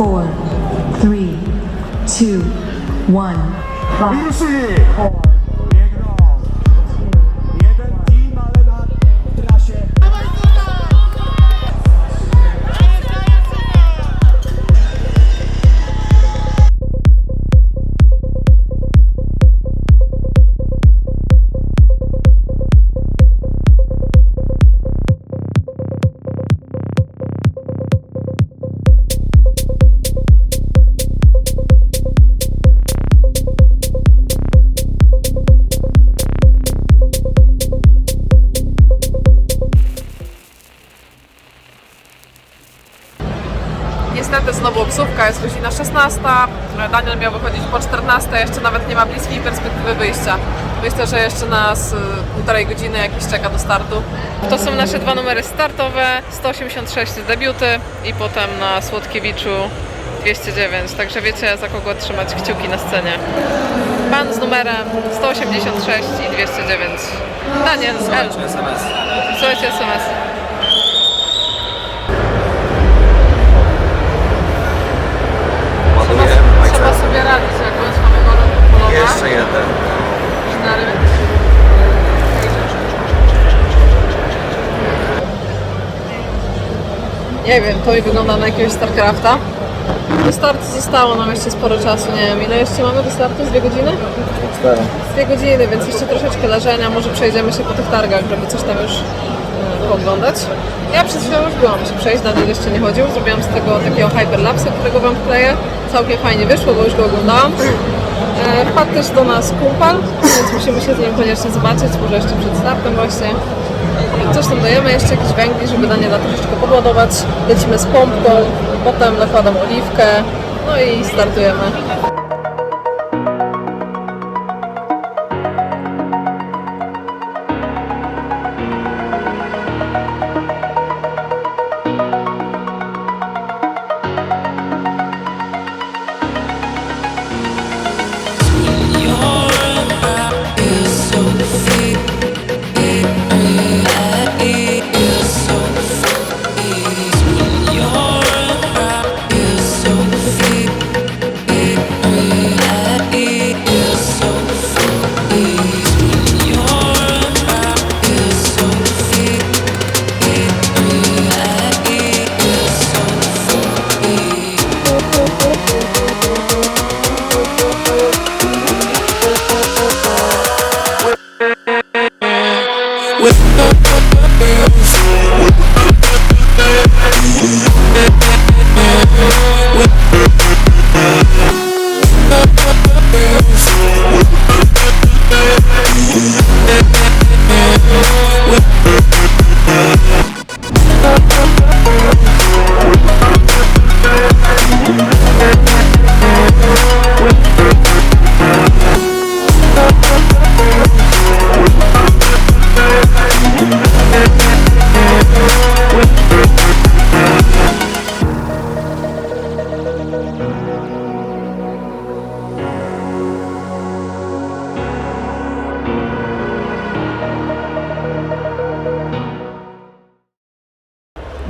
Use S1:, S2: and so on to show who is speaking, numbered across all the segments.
S1: four, three, two, one.
S2: Ruszyli! Biegną!
S3: Obsówka, jest godzina 16. Daniel miał wychodzić po 14, jeszcze nawet nie ma bliskiej perspektywy wyjścia. Myślę, że jeszcze nas y, półtorej godziny jakiś czeka do startu. To są nasze dwa numery startowe, 186 debiuty i potem na Słodkiewiczu 209, także wiecie za kogo trzymać kciuki na scenie. Pan z numerem 186 i 209. Daniel z L. Słuchajcie SMS. Trzeba, Nie wiem, to mi wygląda na jakiegoś StarCrafta. Do startu zostało nam jeszcze sporo czasu, nie wiem ile jeszcze mamy do startu? Z dwie godziny?
S4: Cztery.
S3: Z dwie godziny, więc jeszcze troszeczkę leżenia, może przejdziemy się po tych targach, żeby coś tam już e, pooglądać. Ja przez chwilę już byłam się przejść, Daniel jeszcze nie chodził, zrobiłam z tego takiego hyperlapsa, którego wam wkleję. Całkiem fajnie wyszło, bo już go oglądałam. E, wpadł też do nas kumpel, więc musimy się z nim koniecznie zobaczyć, może jeszcze przed startem właśnie. Coś tam dajemy, jeszcze jakieś węgli, żeby Daniela troszeczkę podładować. Lecimy z pompką, potem nakładam oliwkę, no i startujemy.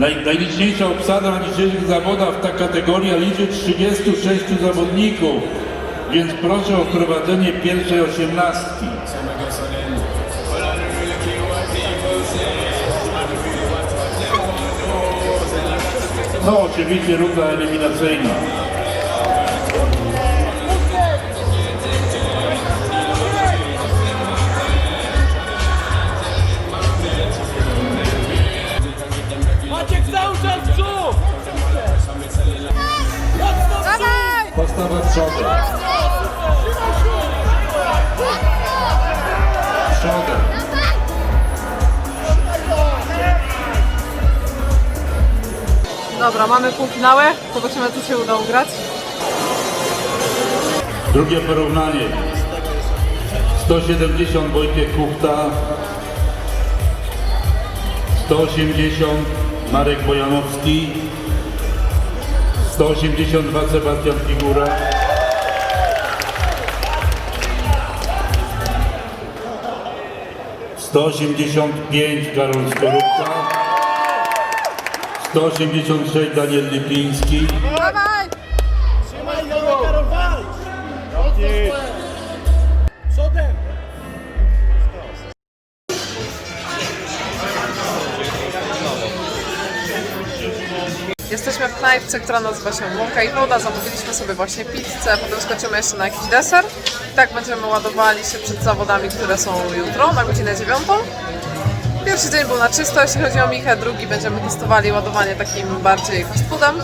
S5: Naj, najliczniejsza obsada na dzisiejszych zawodach ta kategoria liczy 36 zawodników, więc proszę o wprowadzenie pierwszej osiemnastki. No oczywiście runda eliminacyjna.
S3: Dobra, mamy półfinały, zobaczymy co się uda ugrać.
S5: Drugie porównanie. 170 Wojciech Kuchta. 180 Marek Bojanowski. 182 Sebastian Figura. 185 Karol Skorupka. 186 Daniel Lipiński.
S2: Dawaj, Karol, walcz! Przodem!
S3: Jesteśmy w knajpce, która nazywa się Łąka i Woda. Zamówiliśmy sobie właśnie pizzę, potem skoczymy jeszcze na jakiś deser. I tak będziemy ładowali się przed zawodami, które są jutro na godzinę 9. Pierwszy dzień był na czysto, jeśli chodzi o Michę, drugi będziemy testowali ładowanie takim bardziej fast foodem.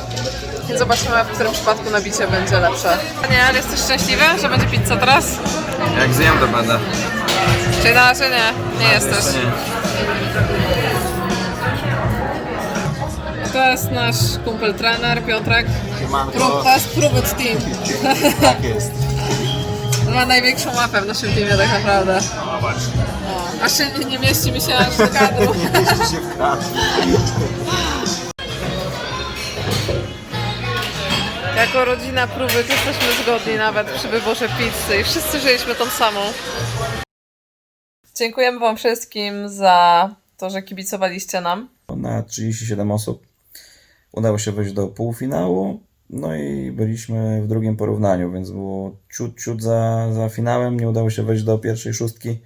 S3: Więc zobaczymy, w którym przypadku nabicie będzie lepsze. Daniel, jesteś szczęśliwy, że będzie pizza teraz?
S4: Jak zjem to będę.
S3: Czyli na razie nie, nie jesteś.
S4: Nie.
S3: To jest nasz kumpel trener, Piotrek.
S4: Siemanko.
S3: Prób, to jest Pruvit Team.
S4: Tak jest.
S3: Ma największą łapę w naszym teamie tak naprawdę. No. Aż się nie, nie mieści mi się aż do kadru.
S4: Mieści się w kadrze.
S3: Jako rodzina próby jesteśmy zgodni nawet przy wyborze pizzy i wszyscy żyliśmy tą samą. Dziękujemy Wam wszystkim za to, że kibicowaliście nam.
S6: na 37 osób. Udało się wejść do półfinału, no i byliśmy w drugim porównaniu, więc było ciut, ciut za, za finałem, nie udało się wejść do pierwszej szóstki.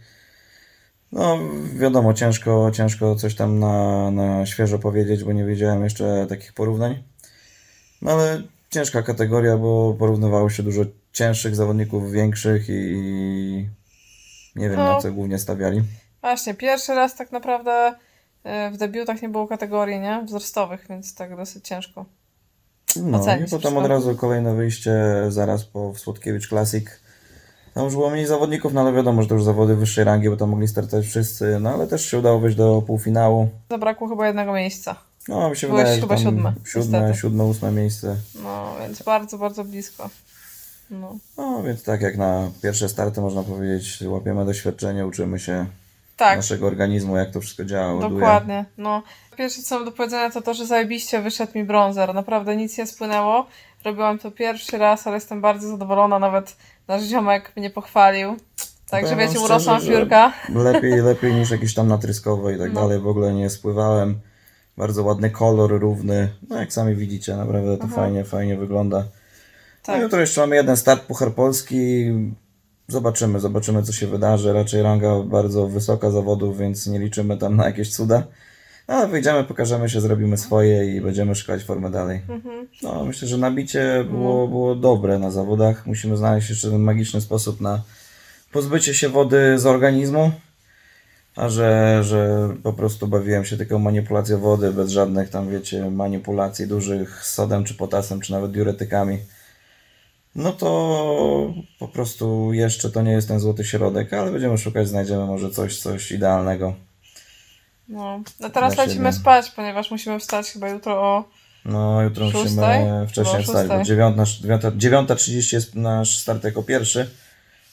S6: No wiadomo, ciężko, ciężko coś tam na, na świeżo powiedzieć, bo nie wiedziałem jeszcze takich porównań. No ale ciężka kategoria, bo porównywało się dużo cięższych zawodników, większych i, nie wiem
S3: No.
S6: na co głównie stawiali.
S3: Właśnie, pierwszy raz tak naprawdę y, w debiutach nie było kategorii, nie? Wzrostowych, więc tak dosyć ciężko.
S6: No
S3: Ocenić
S6: i potem
S3: wszystko.
S6: od razu kolejne wyjście zaraz po Słodkiewicz Classic. Tam już było mniej zawodników, no ale wiadomo, że to już zawody wyższej rangi, bo tam mogli startować wszyscy, no ale też się udało wejść do półfinału.
S3: Zabrakło chyba jednego miejsca.
S6: No mi się
S3: Byłeś
S6: wydaje,
S3: chyba
S6: siódme,
S3: niestety.
S6: siódme, ósme miejsce.
S3: No, więc bardzo, bardzo blisko. No.
S6: No więc tak jak na pierwsze starty można powiedzieć, łapiemy doświadczenie, uczymy się
S3: Tak,
S6: naszego organizmu, jak to wszystko działa, ładuje.
S3: Dokładnie. No, pierwsze co mam do powiedzenia to to, że zajebiście wyszedł mi bronzer. Naprawdę nic nie spłynęło. Robiłam to pierwszy raz, ale jestem bardzo zadowolona. Nawet nasz ziomek mnie pochwalił. Także wiecie, urosłam piórka.
S6: Lepiej, lepiej niż jakieś tam natryskowe i tak
S3: No.
S6: dalej. W ogóle nie spływałem. Bardzo ładny kolor, równy. No jak sami widzicie, naprawdę to fajnie, fajnie wygląda. No
S3: Tak.
S6: jutro jeszcze mamy jeden start Puchar Polski. Zobaczymy, zobaczymy co się wydarzy. Raczej ranga bardzo wysoka zawodów, więc nie liczymy tam na jakieś cuda. No, Ale wyjdziemy, pokażemy się, zrobimy swoje i będziemy szukać formy dalej.
S3: Mhm.
S6: No, myślę, że nabicie było, było dobre na zawodach. Musimy znaleźć jeszcze ten magiczny sposób na pozbycie się wody z organizmu. A że, że po prostu bawiłem się tylko manipulacją wody, bez żadnych tam, wiecie, manipulacji dużych z sodem, czy potasem, czy nawet diuretykami. No to po prostu jeszcze to nie jest ten złoty środek, ale będziemy szukać, znajdziemy może coś, coś idealnego.
S3: No. no teraz lecimy
S6: siebie.
S3: spać, ponieważ musimy wstać chyba jutro o...
S6: No, jutro
S3: Szóstej?
S6: musimy wcześniej wstać, bo
S3: szóstej.
S6: 9.30 9.30 jest nasz start jako pierwszy.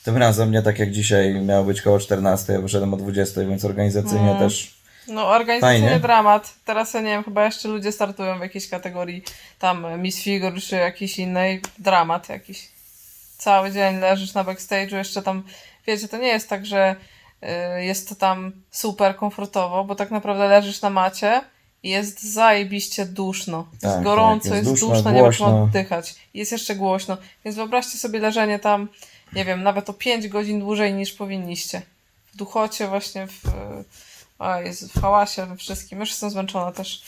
S6: Tym razem nie tak jak dzisiaj, miało być koło 14, ja wyszedłem o 20, więc organizacyjnie
S3: Mm.
S6: też.
S3: No, organizacyjnie
S6: Fajnie.
S3: dramat. Teraz ja nie wiem, chyba jeszcze ludzie startują w jakiejś kategorii tam Miss Figure czy jakiejś innej. Dramat jakiś. Cały dzień leżysz na backstage'u, jeszcze tam, wiecie, to nie jest tak, że y, jest to tam super komfortowo, bo tak naprawdę leżysz na macie i jest zajebiście duszno. Jest
S6: Tak,
S3: gorąco,
S6: tak,
S3: jest,
S6: jest
S3: duszno,
S6: duszno,
S3: nie można oddychać. Jest jeszcze głośno. Więc wyobraźcie sobie leżenie tam, nie wiem, nawet o 5 godzin dłużej niż powinniście. W duchocie właśnie, w, o jest w hałasie, we wszystkim. Już jestem zmęczona też.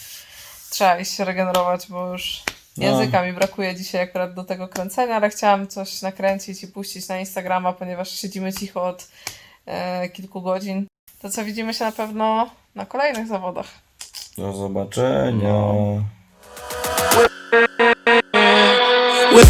S3: Trzeba iść się regenerować, bo już
S6: No.
S3: języka mi brakuje dzisiaj akurat do tego kręcenia, ale chciałam coś nakręcić i puścić na Instagrama, ponieważ siedzimy cicho od e, kilku godzin. To co widzimy się na pewno na kolejnych zawodach.
S6: Do zobaczenia.
S7: With